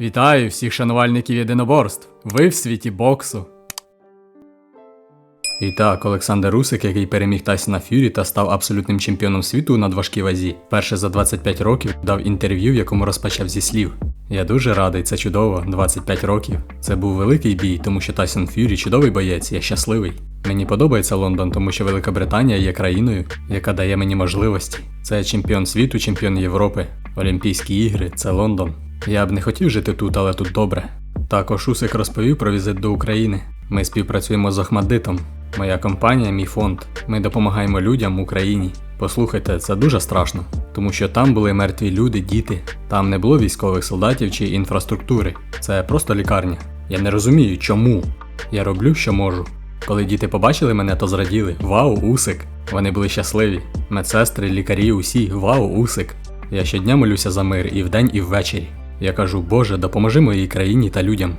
Вітаю всіх шанувальників єдиноборств. Ви в світі боксу. І так, Олександр Русик, який переміг Тайсона Ф'юрі та став абсолютним чемпіоном світу на важкій вазі, перше за 25 років дав інтерв'ю, в якому розпочав зі слів. Я дуже радий, це чудово, 25 років. Це був великий бій, тому що Тайсон Ф'юрі чудовий боєць, я щасливий. Мені подобається Лондон, тому що Велика Британія є країною, яка дає мені можливості. Це чемпіон світу, чемпіон Європи, Олімпійські ігри, це Лондон. Я б не хотів жити тут, але тут добре. Також Усик розповів про візит до України. Ми співпрацюємо з Охмаддитом. Моя компанія, мій фонд. Ми допомагаємо людям в Україні. Послухайте, це дуже страшно, тому що там були мертві люди, діти. Там не було військових солдатів чи інфраструктури. Це просто лікарня. Я не розумію, чому. Я роблю, що можу. Коли діти побачили мене, то зраділи: Вау, Усик! Вони були щасливі. Медсестри, лікарі, усі, вау, Усик! Я щодня молюся за мир і вдень, і ввечері. Я кажу, Боже, допоможи моїй країні та людям.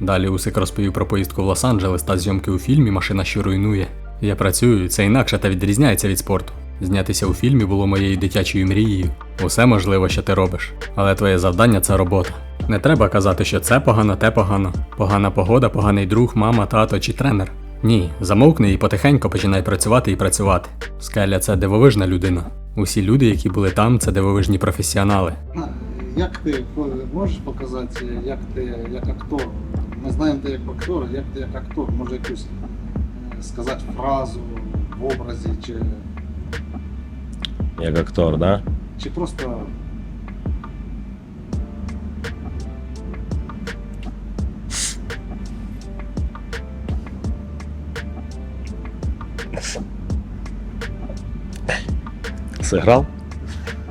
Далі Усик розповів про поїздку в Лос-Анджелес та зйомки у фільмі Машина, що руйнує. Я працюю, це інакше та відрізняється від спорту. Знятися у фільмі було моєю дитячою мрією. Усе можливо, що ти робиш. Але твоє завдання це робота. Не треба казати, що це погано, те погано. Погана погода, поганий друг, мама, тато чи тренер. Ні, замовкни і потихеньку починай працювати і працювати. Скеля це дивовижна людина. Усі люди, які були там, це дивовижні професіонали. Як ти можеш показати, як ти як актор? Ми знаємо тебе як актор, як ти як актор, може якусь е, сказати фразу в образі, чи, Як актор, да? чи просто Сыграл?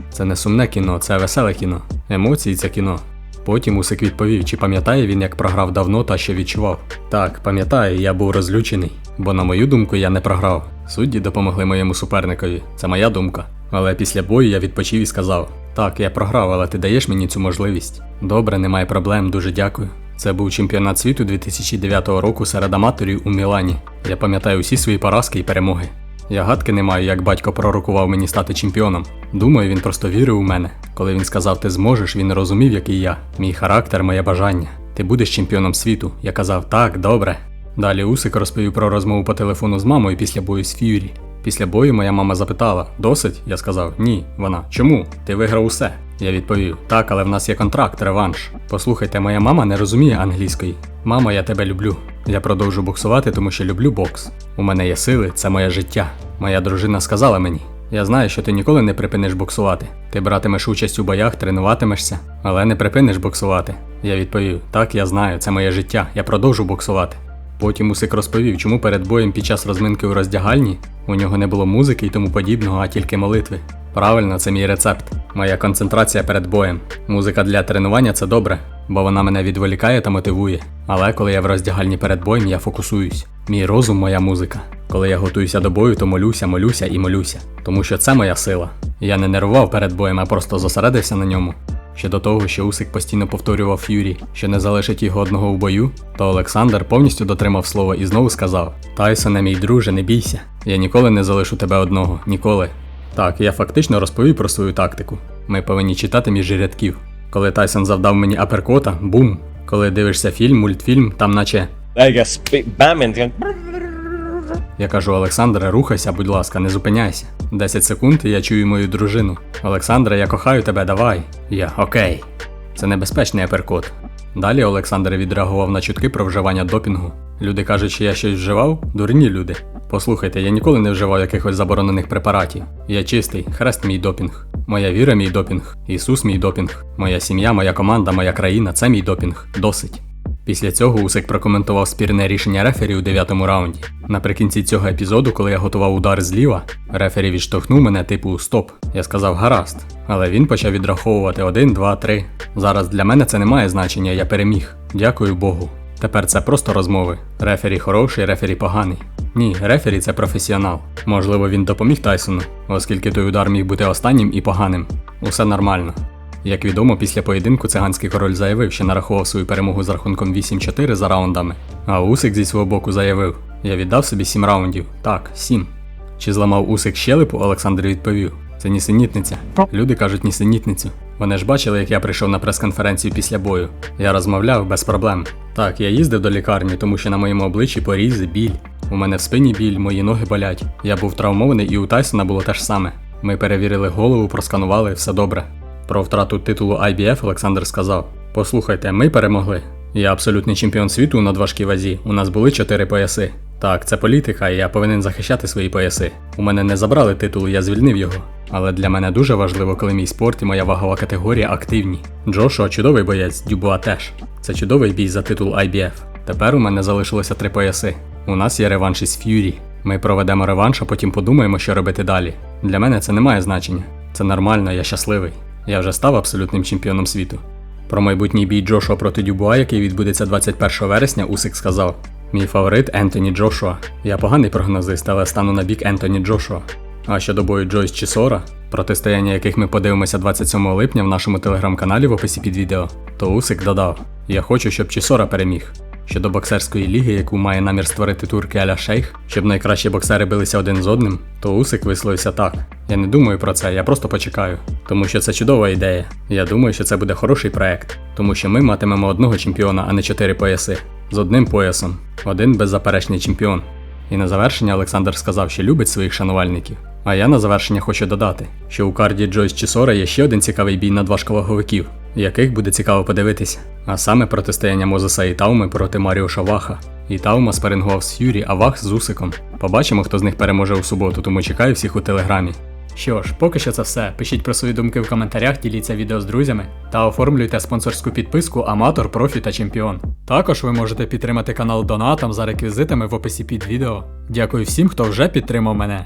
Це не сумне кіно, це веселе кіно. Емоції це кіно. Потім Усик відповів, чи пам'ятає він, як програв давно та що відчував. Так, пам'ятаю, я був розлючений, бо на мою думку я не програв. Судді допомогли моєму суперникові, це моя думка. Але після бою я відпочив і сказав: Так, я програв, але ти даєш мені цю можливість. Добре, немає проблем, дуже дякую. Це був чемпіонат світу 2009 року серед аматорів у Мілані. Я пам'ятаю усі свої поразки і перемоги. Я гадки не маю, як батько пророкував мені стати чемпіоном. Думаю, він просто вірив у мене. Коли він сказав, ти зможеш, він розумів, який я, мій характер, моє бажання. Ти будеш чемпіоном світу. Я казав, так, добре. Далі Усик розповів про розмову по телефону з мамою після бою з Ф'юрі. Після бою моя мама запитала: досить? Я сказав, ні. Вона чому? Ти виграв усе. Я відповів: так, але в нас є контракт, реванш. Послухайте, моя мама не розуміє англійської. Мамо, я тебе люблю. Я продовжу боксувати, тому що люблю бокс. У мене є сили, це моє життя. Моя дружина сказала мені: я знаю, що ти ніколи не припиниш боксувати. Ти братимеш участь у боях, тренуватимешся, але не припиниш боксувати. Я відповів: так, я знаю, це моє життя, я продовжу боксувати. Потім Усик розповів, чому перед боєм під час розминки у роздягальні у нього не було музики і тому подібного, а тільки молитви. Правильно, це мій рецепт. Моя концентрація перед боєм. Музика для тренування це добре, бо вона мене відволікає та мотивує. Але коли я в роздягальні перед боєм, я фокусуюсь. Мій розум моя музика. Коли я готуюся до бою, то молюся, молюся і молюся. Тому що це моя сила. Я не нервував перед боєм, а просто зосередився на ньому. Щодо того, що Усик постійно повторював Ф'юрі, що не залишить його одного в бою, то Олександр повністю дотримав слова і знову сказав: Тайсоне, мій друже, не бійся. Я ніколи не залишу тебе одного, ніколи. Так, я фактично розповів про свою тактику. Ми повинні читати між рядків. Коли Тайсон завдав мені аперкота, бум. Коли дивишся фільм, мультфільм, там наче. Я кажу, Олександре, рухайся, будь ласка, не зупиняйся. 10 секунд і я чую мою дружину. Олександре, я кохаю тебе, давай. Я окей. Це небезпечний аперкот. Далі Олександр відреагував на чутки про вживання допінгу. Люди кажуть, що я щось вживав? Дурні люди. Послухайте, я ніколи не вживав якихось заборонених препаратів. Я чистий, хрест мій допінг. Моя віра мій допінг. Ісус мій допінг. Моя сім'я, моя команда, моя країна це мій допінг. Досить. Після цього Усик прокоментував спірне рішення рефері у дев'ятому раунді. Наприкінці цього епізоду, коли я готував удар зліва, рефері відштовхнув мене типу стоп. Я сказав гаразд. Але він почав відраховувати 1, 2, 3. Зараз для мене це не має значення, я переміг. Дякую Богу. Тепер це просто розмови. Рефері хороший, рефері поганий. Ні, рефері це професіонал. Можливо, він допоміг Тайсону, оскільки той удар міг бути останнім і поганим. Усе нормально. Як відомо, після поєдинку циганський король заявив, що нарахував свою перемогу з рахунком 8-4 за раундами. А Усик зі свого боку заявив: Я віддав собі 7 раундів. Так, 7. Чи зламав Усик щелепу, Олександр відповів. Це нісенітниця. Люди кажуть нісенітницю. Вони ж бачили, як я прийшов на прес-конференцію після бою. Я розмовляв без проблем. Так, я їздив до лікарні, тому що на моєму обличчі порізи, біль. У мене в спині біль, мої ноги болять. Я був травмований і у Тайсона було те ж саме. Ми перевірили голову, просканували, все добре. Про втрату титулу IBF Олександр сказав: Послухайте, ми перемогли. Я абсолютний чемпіон світу у надважкій вазі. У нас були чотири пояси. Так, це політика, і я повинен захищати свої пояси. У мене не забрали титул, я звільнив його. Але для мене дуже важливо, коли мій спорт і моя вагова категорія активні. Джошуа чудовий боєць, Дюбуа теж. Це чудовий бій за титул IBF. Тепер у мене залишилося три пояси. У нас є реванш із Ф'юрі. Ми проведемо реванш, а потім подумаємо, що робити далі. Для мене це не має значення. Це нормально, я щасливий. Я вже став абсолютним чемпіоном світу. Про майбутній бій Джошуа проти Дюбуа, який відбудеться 21 вересня, Усик сказав: Мій фаворит Ентоні Джошуа. Я поганий прогнозист, але стану на бік Ентоні Джошуа. А щодо бою Джойс Чісора, протистояння яких ми подивимося 27 липня в нашому телеграм-каналі в описі під відео, то Усик додав: Я хочу, щоб Чісора переміг. Щодо боксерської ліги, яку має намір створити турки Аля Шейх, щоб найкращі боксери билися один з одним, то Усик висловився так. Я не думаю про це, я просто почекаю. Тому що це чудова ідея. Я думаю, що це буде хороший проект, тому що ми матимемо одного чемпіона, а не чотири пояси. З одним поясом, один беззаперечний чемпіон. І на завершення Олександр сказав, що любить своїх шанувальників. А я на завершення хочу додати, що у карді Джойс Чісора є ще один цікавий бій надважковаговиків, яких буде цікаво подивитися. А саме протистояння Мозеса і Тауми проти Маріоша Ваха. І Таума спарингував з Ф'юрі, а Вах з Усиком. Побачимо, хто з них переможе у суботу, тому чекаю всіх у телеграмі. Що ж, поки що це все. Пишіть про свої думки в коментарях, діліться відео з друзями та оформлюйте спонсорську підписку Аматор, Профі та Чемпіон. Також ви можете підтримати канал Донатом за реквізитами в описі під відео. Дякую всім, хто вже підтримав мене.